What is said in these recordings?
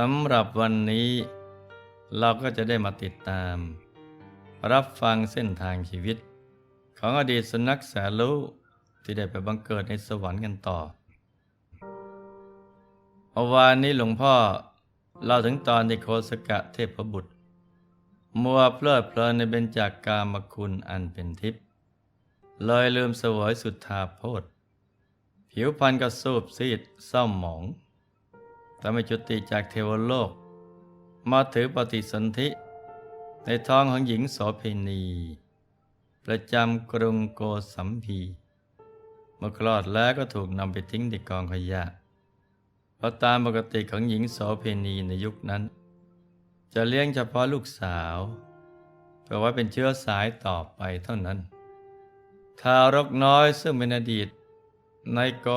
สำหรับวันนี้ เราก็จะได้มาติดตาม รับฟังเส้นทางชีวิต ของอดีตสุนัขแสนรู้ที่ได้ไปบังเกิดในสวรรค์กันต่อเมื่อวานนี้หลวงพ่อเล่าถึงตอนที่โคสกะเทพบุตร มัวเพลิดเพลินในเบญจากกามคุณอันเป็นทิพย์เลยลืมเสวยสุทธาโพธผิวพรรณก็สูบซีดเศร้าหมอง แต่ไม่จุติจากเทวโลก มาถือปฏิสนธิในท้องของหญิงโสเพณี ประจำกรุงโกสัมพีเมื่อคลอดแล้วก็ถูกนำไปทิ้งที่กองขยะ เพราะตามปกติของหญิงโสเพณีในยุคนั้น จะเลี้ยงเฉพาะลูกสาวเพื่อไว้เป็นเชื้อสายต่อไปเท่านั้น ทารกน้อยซึ่งเป็นอดีตในโก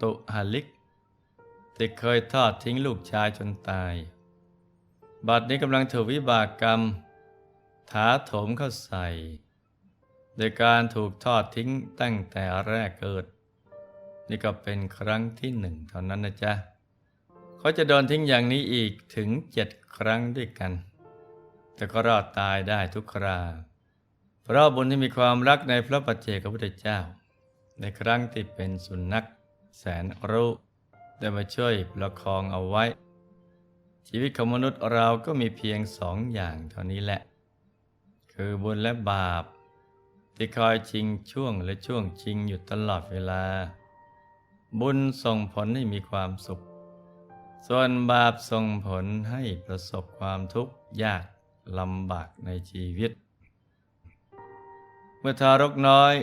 ตุหลิก ที่เคยทอดทิ้งลูกชายจนตาย บัดนี้กำลังถูกวิบากกรรม ถาโถมเข้าใส่ โดยการถูกทอดทิ้งตั้งแต่แรกเกิด นี่ก็เป็นครั้งที่หนึ่งเท่านั้นนะจ๊ะ เขาจะโดนทิ้งอย่างนี้อีกถึงเจ็ดครั้งด้วยกัน แต่ก็รอดตายได้ทุกครา เพราะบุญที่มีความรักในพระปัจเจกพุทธเจ้า ในครั้งที่เป็นสุนัขแสนรู้ ได้มาช่วยประคองเอาไว้ ชีวิตของมนุษย์เราก็มีเพียงสองอย่างเท่านี้แหละ คือบุญและบาป ที่คอยชิงช่วงและช่วงชิงอยู่ตลอดเวลา บุญส่งผลให้มีความสุข ส่วนบาปส่งผลให้ประสบความทุกข์ยากลำบากในชีวิต เมื่อทารกน้อย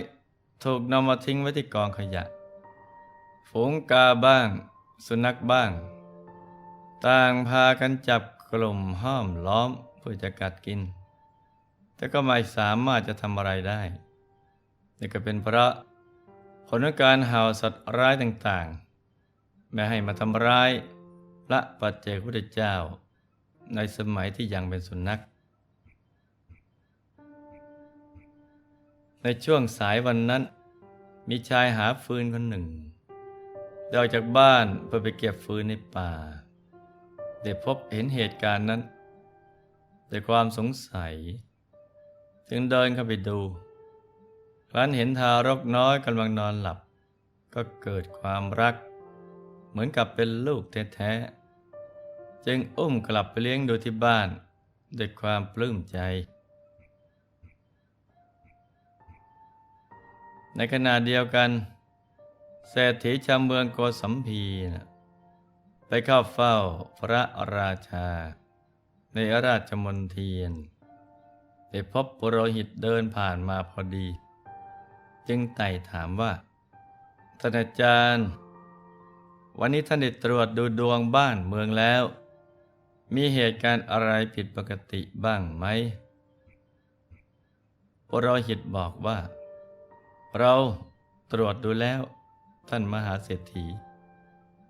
ถูกนำมาทิ้งไว้ที่กองขยะ ฝูงกาบ้าง สุนัขบ้าง ต่างพากันจับกลุ่มห้อมล้อมเพื่อจะกัดกิน แต่ก็ไม่สามารถจะทำอะไรได้ นี่ก็เป็นเพราะผลของการเห่าสัตว์ร้ายต่างๆไม่ให้มาทำร้ายพระปัจเจกพุทธเจ้า ในสมัยที่ยังเป็นสุนัข ในช่วงสายวันนั้น มีชายหาฟืนคนหนึ่ง เดินออกจากบ้านเพื่อไปเก็บฟืนในป่า ได้พบเห็นเหตุการณ์นั้นด้วยความสงสัย จึงเดินเข้าไปดูครั้นเห็นทารกน้อยกำลังนอนหลับ ก็เกิดความรัก เหมือนกับเป็นลูกแท้ๆจึงอุ้มกลับไปเลี้ยงดูที่บ้านด้วยความปลื้มใจ ในขณะเดียวกัน เศรษฐีชาวเมืองโกสัมพีนะไปเข้าเฝ้าพระราชา ในราชมนเทียนได้พบปุโรหิตเดินผ่านมาพอดี จึงไต่ถามว่าท่านอาจารย์ วันนี้ท่านได้ตรวจดูดวงบ้านเมืองแล้ว มีเหตุการณ์อะไรผิดปกติบ้างไหมปุโรหิตบอกว่า เราตรวจดูแล้ว ท่านมหาเศรษฐี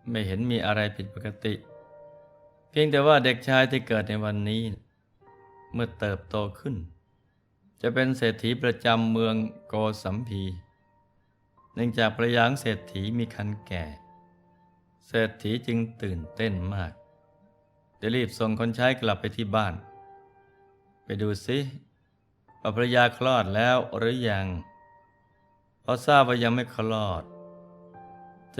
ไม่เห็นมีอะไรผิดปกติ เพียงแต่ว่าเด็กชายที่เกิดในวันนี้ เมื่อเติบโตขึ้น จะเป็นเศรษฐีประจำเมืองโกสัมพีเนื่องจากประยางเศรษฐีมีคันแก่ เศรษฐีจึงตื่นเต้นมากจะรีบส่งคนใช้กลับไปที่บ้าน ไปดูซิว่าภรรยาคลอดแล้วหรือยังพอทราบว่ายังไม่คลอด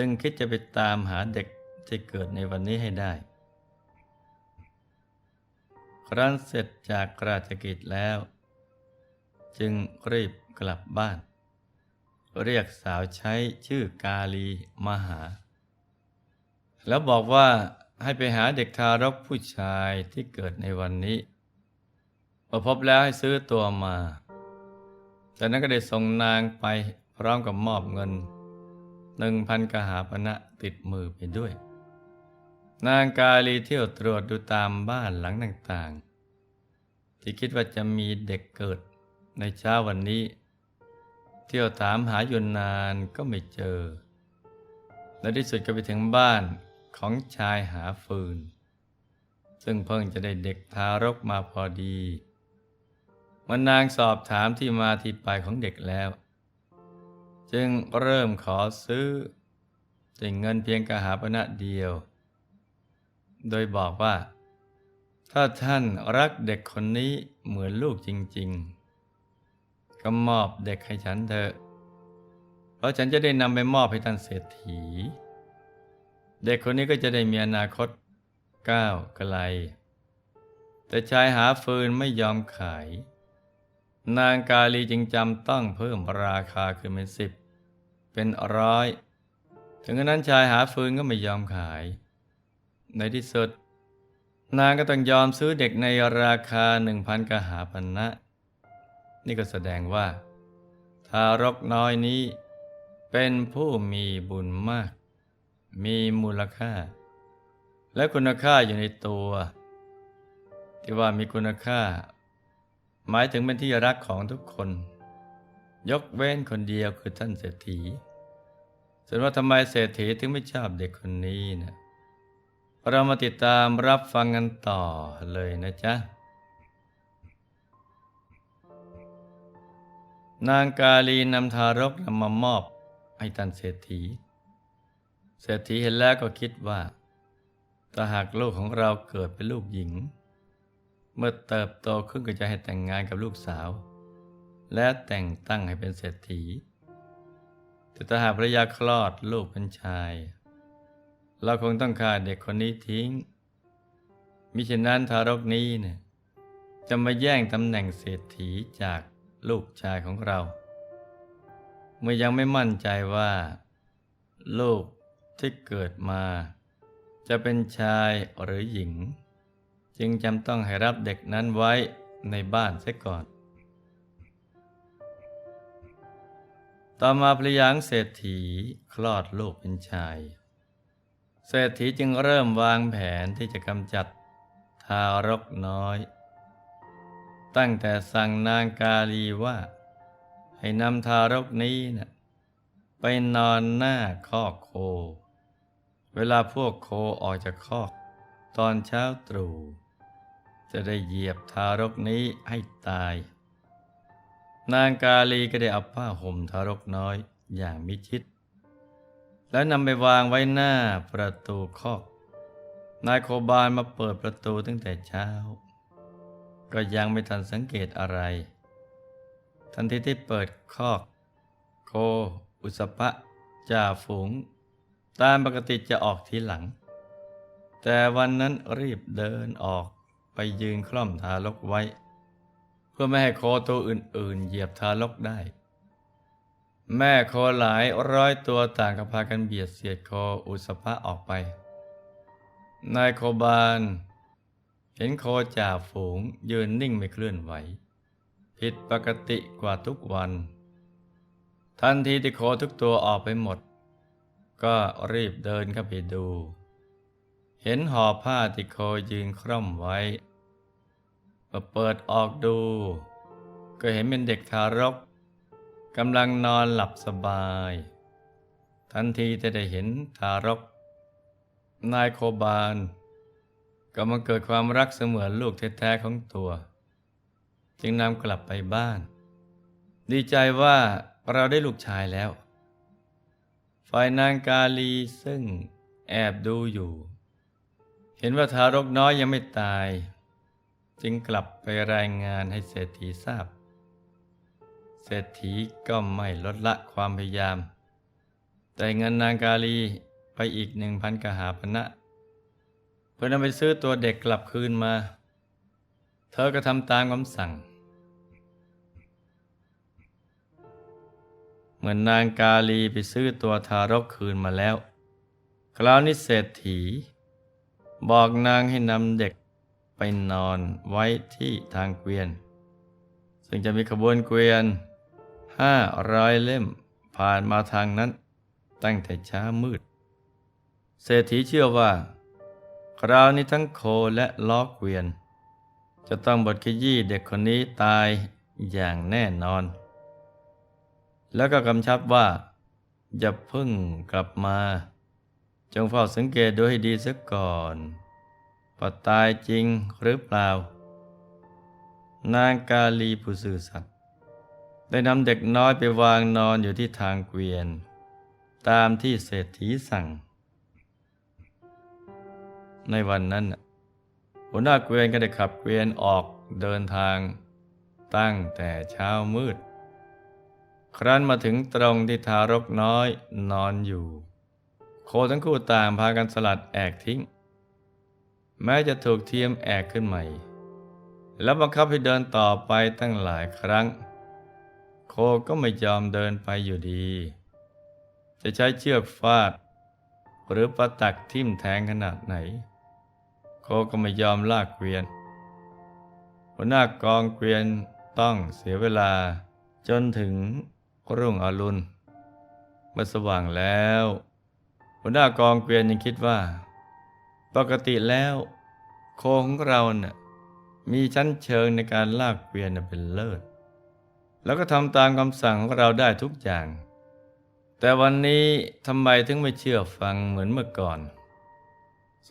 จึงคิดจะไปตามหาเด็กที่เกิดในวันนี้ให้ได้ ครั้นเสร็จจากราชกิจแล้ว จึงรีบกลับบ้าน เรียกสาวใช้ชื่อกาลีมาหา แล้วบอกว่าให้ไปหาเด็กทารกผู้ชายที่เกิดในวันนี้พอพบแล้วให้ซื้อตัวมา จากนั้นก็ได้ส่งนางไปพร้อมกับมอบเงิน หนึ่งพันกหาปณะติดมือไปด้วย นางกาลีเที่ยวตรวจดูตามบ้านหลังต่างๆ ที่คิดว่าจะมีเด็กเกิดในเช้าวันนี้ เที่ยวถามหาอยู่นานก็ไม่เจอ ในที่สุดก็ไปถึงบ้านของชายหาฟืน ซึ่งเพิ่งจะได้เด็กทารกมาพอดีมันนางสอบถามที่มาที่ไปของเด็กแล้ว จึงเริ่มขอซื้อด้วยเงินเพียงกหาปณะเดียว โดยบอกว่า ถ้าท่านรักเด็กคนนี้เหมือนลูกจริง ๆ ก็มอบเด็กให้ฉันเถอะ เพราะฉันจะได้นำไปมอบให้ท่านเศรษฐี เด็กคนนี้ก็จะได้มีอนาคตก้าวไกล แต่ชายหาฟืนไม่ยอมขาย นางกาลีจึงจำต้องเพิ่มราคาขึ้นเป็นสิบ เป็นร้อย ถึงกระนั้นชายหาฟืนก็ไม่ยอมขาย ในที่สุด นางก็ต้องยอมซื้อเด็กในราคาหนึ่งพันกหาพันนะ นี่ก็แสดงว่า ทารกน้อยนี้ เป็นผู้มีบุญมาก มีมูลค่า และคุณค่าอยู่ในตัว ที่ว่ามีคุณค่า หมายถึงเป็นที่รักของทุกคน ยกเว้นคนเดียวคือท่านเศรษฐีส่วนว่าทำไมเศรษฐีถึงไม่ชอบเด็กคนนี้นะเรามาติดตามรับฟังกันต่อเลยนะจ๊ะ นางกาลีนำทารกนำมามอบให้ท่านเศรษฐี เศรษฐีเห็นแล้วก็คิดว่าถ้าหากลูกของเราเกิดเป็นลูกหญิง เมื่อเติบโตขึ้นก็จะให้แต่งงานกับลูกสาว และแต่งตั้งให้เป็นเศรษฐี แต่ถ้าหากภรรยาคลอดลูกเป็นชาย เราคงต้องฆ่าเด็กคนนี้ทิ้ง มิฉะนั้นทารกนี้เนี่ยจะมาแย่งตำแหน่งเศรษฐีจากลูกชายของเรา เมื่อยังไม่มั่นใจว่า ลูกที่เกิดมา จะเป็นชายหรือหญิง จึงจำต้องให้รับเด็กนั้นไว้ในบ้านเสียก่อน ต่อมาพระยางเศรษฐีคลอดลูกเป็นชาย เศรษฐีจึงเริ่มวางแผนที่จะกำจัดทารกน้อย ตั้งแต่สั่งนางกาลีว่า ให้นำทารกนี้นะ่ะไปนอนหน้าคอกโค เวลาพวกโคออกจากคอกตอนเช้าตรู่จะได้เหยียบทารกนี้ให้ตาย นางกาลีก็ได้เอาผ้าห่มทารกน้อยอย่างมิชิด แล้วนำไปวางไว้หน้าประตูคอก นายโคบาลมาเปิดประตูตั้งแต่เช้า ก็ยังไม่ทันสังเกตอะไร ทันทีที่เปิดคอก โค อุสปะจ่าฝูง ตามปกติจะออกทีหลัง แต่วันนั้นรีบเดินออกไปยืนคล่อมทารกไว้ พื่อไม่ให้โคตัวอื่น ๆ เหยียบทารกได้ แม่โคหลายร้อยตัวต่างกับพากันเบียดเสียดโคอุสภะออกไป นายโคบาล เห็นโคจ่าฝูงยืนนิ่งไม่เคลื่อนไหว ผิดปกติกว่าทุกวัน ทันทีที่โคทุกตัวออกไปหมด ก็รีบเดินเข้าไปดู เห็นห่อผ้าที่โคยืนคร่อมไว้ พอเปิดออกดู ก็เห็นเป็นเด็กทารกกำลังนอนหลับสบาย ทันทีจะได้เห็นทารก นายโคบาล ก็มาเกิดความรักเสมือนลูกแท้ๆของตัว จึงนำกลับไปบ้าน ดีใจว่าเราได้ลูกชายแล้ว ฝ่ายนางกาลีซึ่งแอบดูอยู่ เห็นว่าทารกน้อยยังไม่ตาย จึงกลับไปรายงานให้เศรษฐีทราบ เศรษฐีก็ไม่ลดละความพยายาม แต่เงินนางกาลีไปอีกหนึ่งพันกหาปณะเพื่อนำไปซื้อตัวเด็กกลับคืนมา เธอก็ทำตามคำสั่ง เหมือนนางกาลีไปซื้อตัวทารกคืนมาแล้ว คราวนี้เศรษฐี บอกนางให้นำเด็ก ไปนอนไว้ที่ทางเกวียน ซึ่งจะมีขบวนเกวียนห้าร้อยเล่มผ่านมาทางนั้นตั้งแต่เช้ามืด เศรษฐีเชื่อว่า คราวนี้ทั้งโคและล้อเกวียน จะต้องบดขยี้เด็กคนนี้ตายอย่างแน่นอน แล้วก็กำชับว่าอย่าพึ่งกลับมา จงเฝ้าสังเกตดูให้ดีสักก่อน ว่าตายจริงหรือเปล่า นางกาลีผู้สื่อสัตย์ได้นำเด็กน้อยไปวางนอนอยู่ที่ทางเกวียน ตามที่เศรษฐีสั่ง ในวันนั้นน่ะหัวหน้าเกวียนก็ได้ขับเกวียนออกเดินทาง ตั้งแต่เช้ามืด ครั้นมาถึงตรงที่ทารกน้อยนอนอยู่ โคทั้งคู่ต่างพากันสลัดแอกทิ้ง แม้จะถูกเทียมแอกขึ้นใหม่ แล้วบังคับให้เดินต่อไปตั้งหลายครั้ง โคก็ไม่ยอมเดินไปอยู่ดี จะใช้เชือกฟาด หรือประตักทิ่มแทงขนาดไหน โคก็ไม่ยอมลากเกวียนหัวหน้ากองเกวียนต้องเสียเวลาจนถึงรุ่งอรุณเมื่อสว่างแล้วหัวหน้ากองเกวียนยังคิดว่า ปกติแล้วโคของเราเน่ะมีชั้นเชิงในการลากเกวียนเป็นเลิศ แล้วก็ทำตามคำสั่งของเราได้ทุกอย่าง แต่วันนี้ทำไมถึงไม่เชื่อฟังเหมือนเมื่อก่อน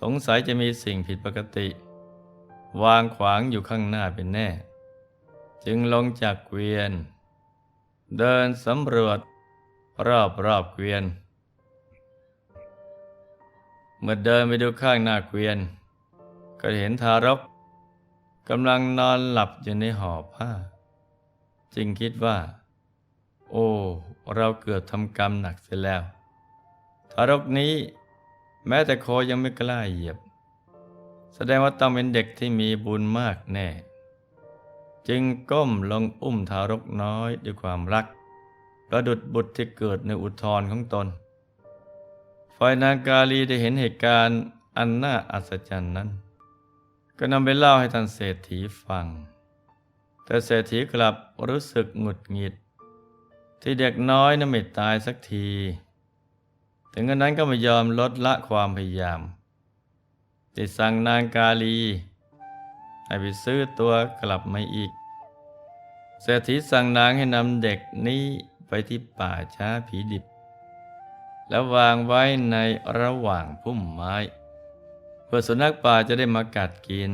สงสัยจะมีสิ่งผิดปกติ วางขวางอยู่ข้างหน้าเป็นแน่ จึงลงจากเกวียน เดินสำรวจรอบรอบเกวียน เมื่อเดินไปดูข้างหน้าเกวียน ก็เห็นทารกกำลังนอนหลับอยู่ในห่อผ้า จึงคิดว่า โอ้ เราเกือบทำกรรมหนักเสียแล้ว ทารกนี้ แม้แต่โคยังไม่กล้าเหยียบ แสดงว่าต้องเป็นเด็กที่มีบุญมากแน่ จึงก้มลงอุ้มทารกน้อยด้วยความรัก ประดุดบุตรที่เกิดในอุทธรของตน ฝ่ายนางกาลีได้เห็นเหตุการณ์อันน่าอัศจรรย์นั้น ก็นำไปเล่าให้ท่านเศรษฐีฟัง แต่เศรษฐีกลับรู้สึกหงุดหงิด ที่เด็กน้อยนั้นไม่ตายสักที ถึงกระนั้นก็ไม่ยอมลดละความพยายามติดสั่งนางกาลีให้ไปซื้อตัวกลับมาอีก เศรษฐีสั่งนางให้นำเด็กนี้ไปที่ป่าช้าผีดิบ แล้ววางไว้ในระหว่างพุ่มไม้ เพื่อสุนัขป่าจะได้มากัดกิน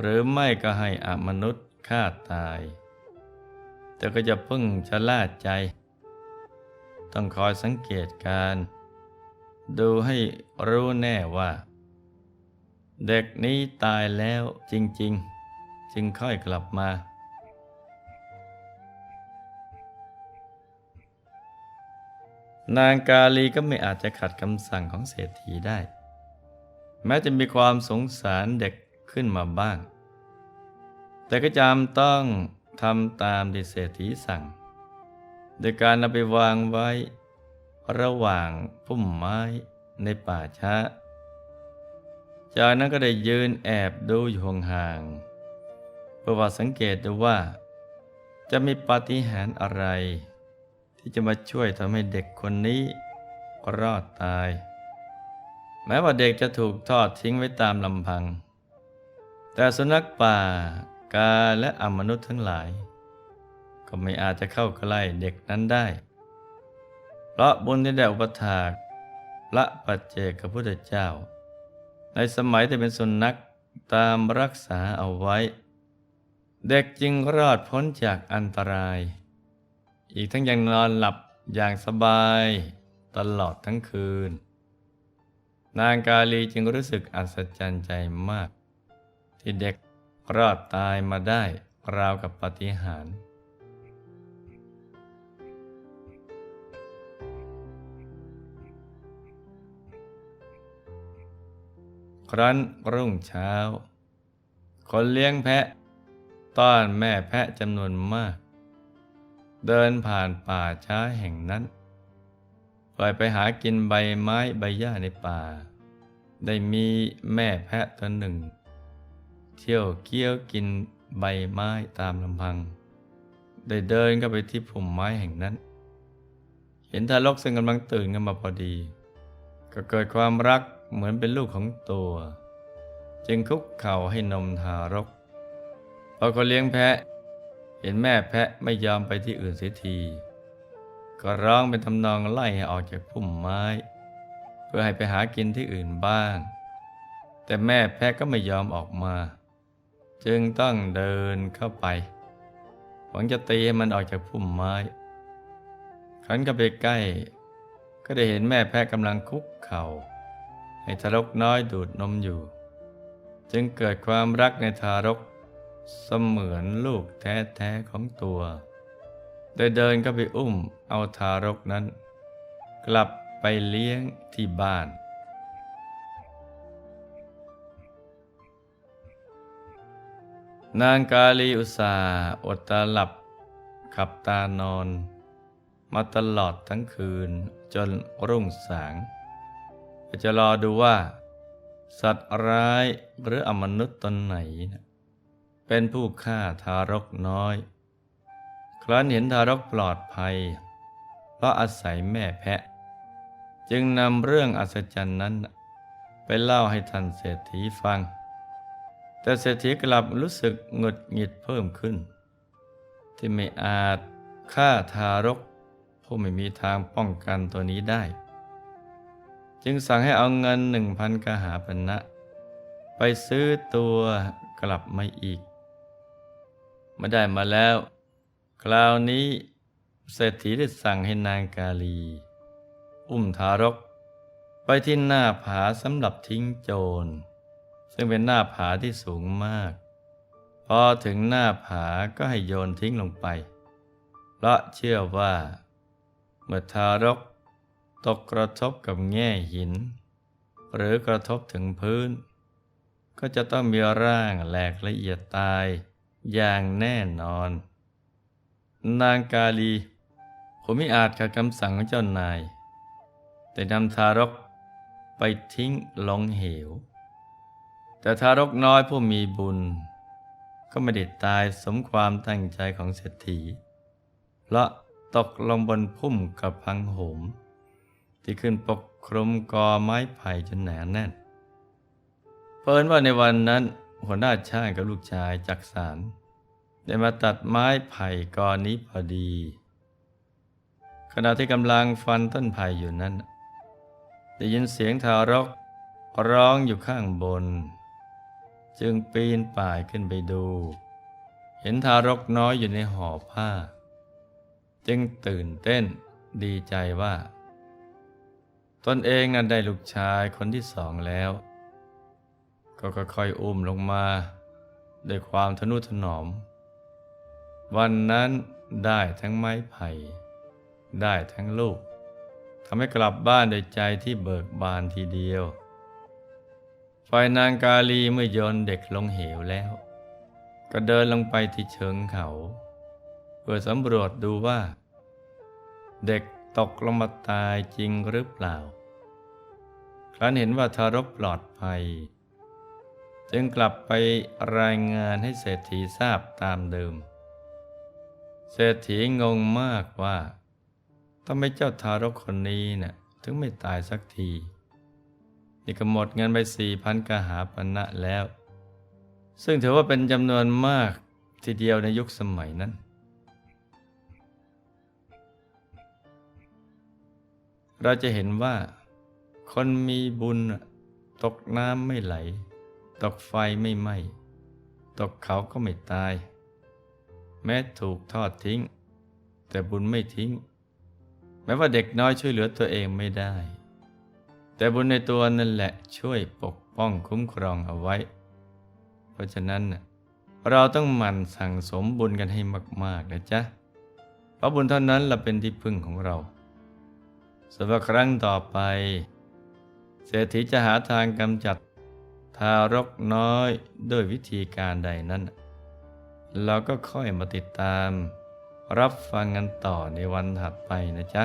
หรือไม่ก็ให้อมนุษย์ฆ่าตาย แต่ก็จะพึ่งชะล่าใจ ต้องคอยสังเกตการ ดูให้รู้แน่ว่า เด็กนี้ตายแล้วจริง ๆ จึงค่อยกลับมา นางกาลีก็ไม่อาจจะขัดคำสั่งของเศรษฐีได้ แม้จะมีความสงสารเด็กขึ้นมาบ้าง แต่ก็จำต้องทำตามที่เศรษฐีสั่ง โดยการนำไปวางไว้ ระหว่างพุ่มไม้ในป่าช้า จากนั้นก็ได้ยืนแอบดูอยู่ห่างๆเพื่อว่าสังเกตดูว่า จะมีปาฏิหาริย์อะไร ที่จะมาช่วยทำให้เด็กคนนี้รอดตาย แม้ว่าเด็กจะถูกทอดทิ้งไว้ตามลำพัง แต่สุนัขป่ากาและอมนุษย์ทั้งหลาย ก็ไม่อาจจะเข้าใกล้เด็กนั้นได้ เพราะบุญที่ได้อุปถากพระปัจเจกพุทธเจ้า ในสมัยที่เป็นสุนัขตามรักษาเอาไว้ เด็กจึงรอดพ้นจากอันตราย อีกทั้งยังนอนหลับอย่างสบายตลอดทั้งคืน นางกาลีจึงรู้สึกอัศจรรย์ใจมาก ที่เด็กรอดตายมาได้ราวกับปาฏิหาริย์ครั้นรุ่งเช้า คนเลี้ยงแพะ ต้อนแม่แพะจำนวนมาก เดินผ่านป่าช้าแห่งนั้นปล่อยไปหากินใบไม้ใบหญ้าในป่า ได้มีแม่แพะตัวหนึ่ง เที่ยวเคี้ยวกินใบไม้ตามลำพัง ได้เดินเข้าไปที่พุ่มไม้แห่งนั้น เห็นทารกซึ่งกำลังตื่นกันมาพอดี ก็เกิดความรักเหมือนเป็นลูกของตัว จึงคุกเข่าให้นมทารกพอคนเลี้ยงแพะ เห็นแม่แพะไม่ยอมไปที่อื่นเสียที ก็ร้องเป็นทำนองไล่ให้ออกจากพุ่มไม้ เพื่อให้ไปหากินที่อื่นบ้าง แต่แม่แพะก็ไม่ยอมออกมา จึงต้องเดินเข้าไป หวังจะตีให้มันออกจากพุ่มไม้ครั้นก็ไปใกล้ ก็ได้เห็นแม่แพะกำลังคุกเข่าให้ทารกน้อยดูดนมอยู่ จึงเกิดความรักในทารก เสมือนลูกแท้ๆของตัวโดยเดินก็ไปอุ้มเอาทารกนั้น กลับไปเลี้ยงที่บ้าน นางกาลีอุตสาอดตาหลับ ขับตานอน มาตลอดทั้งคืนจนรุ่งสางจะรอดูว่า สัตว์ร้ายหรืออมนุษย์ตนไหนนะ เป็นผู้ฆ่าทารกน้อย ครั้นเห็นทารกปลอดภัย เพราะอาศัยแม่แพะ จึงนำเรื่องอัศจรรย์นั้น ไปเล่าให้ท่านเศรษฐีฟัง แต่เศรษฐีกลับรู้สึกหงุดหงิดเพิ่มขึ้น ที่ไม่อาจฆ่าทารกผู้ไม่มีทางป้องกันตัวนี้ได้ จึงสั่งให้เอาเงินหนึ่งพันกหาปณะไปซื้อตัวกลับมาอีก มื่ได้มาแล้ว คราวนี้เศรษฐีได้สั่งให้นางกาลี อุ้มทารก ไปที่หน้าผาสำหรับทิ้งโจร ซึ่งเป็นหน้าผาที่สูงมาก พอถึงหน้าผาก็ให้โยนทิ้งลงไป เพราะเชื่อว่า เมื่อทารก ตกกระทบกับแง่หิน หรือกระทบถึงพื้น ก็จะต้องมีร่างแหลกละเอียดตาย อย่างแน่นอน นางกาลี ผมไม่อาจขัดคำสั่งของเจ้านาย แต่นำทารกไปทิ้งลงเหว แต่ทารกน้อยผู้มีบุญ ก็ไม่ได้ตายสมความตั้งใจของเศรษฐี เพราะตกลงบนพุ่มกับพังโหม ที่ขึ้นปกคลุมกอไม้ไผ่จนหนาแน่นเพิ่นว่าในวันนั้น หัวหน้าช่างกับลูกชายจักสารได้มาตัดไม้ไผ่กอนี้พอดี ขณะที่กำลังฟันต้นไผ่อยู่นั้น ได้ยินเสียงทารกร้องอยู่ข้างบน จึงปีนป่ายขึ้นไปดู เห็นทารกน้อยอยู่ในห่อผ้า จึงตื่นเต้นดีใจว่า ตนเองนั้นได้ลูกชายคนที่สองแล้ว ก็ค่อยๆอุ้มลงมาด้วยความทนุถนอม วันนั้นได้ทั้งไม้ไผ่ ได้ทั้งลูกทำให้กลับบ้านด้วยใจที่เบิกบานทีเดียว ฝ่ายนางกาลีเมื่อโยนเด็กลงเหวแล้ว ก็เดินลงไปที่เชิงเขา เพื่อสำรวจดูว่า เด็กตกลงมาตายจริงหรือเปล่า ครั้นเห็นว่าทารกปลอดภัย จึงกลับไปรายงานให้เศรษฐีทราบตามเดิม เศรษฐีงงมากว่าทำไมเจ้าทารกคนนี้เนะ่ยถึงไม่ตายสักที นี่ก็หมดเงินไปสี่พันกหาปณะแล้ว ซึ่งถือว่าเป็นจำนวนมากทีเดียวในยุคสมัยนั้น เราจะเห็นว่า คนมีบุญตกน้ำไม่ไหล ตกไฟไม่ไหม้ตกเขาก็ไม่ตาย แม้ถูกทอดทิ้ง แต่บุญไม่ทิ้ง แม้ว่าเด็กน้อยช่วยเหลือตัวเองไม่ได้ แต่บุญในตัวนั่นแหละช่วยปกป้องคุ้มครองเอาไว้ เพราะฉะนั้น เราต้องหมั่นสั่งสมบุญกันให้มาก ๆ นะจ๊ะ เพราะบุญเท่านั้นเราเป็นที่พึ่งของเราสำหรับครั้งต่อไป เศรษฐีจะหาทางกำจัด ทารกน้อยด้วยวิธีการใดนั้น เราก็ค่อยมาติดตาม รับฟังกันต่อในวันถัดไปนะจ๊ะ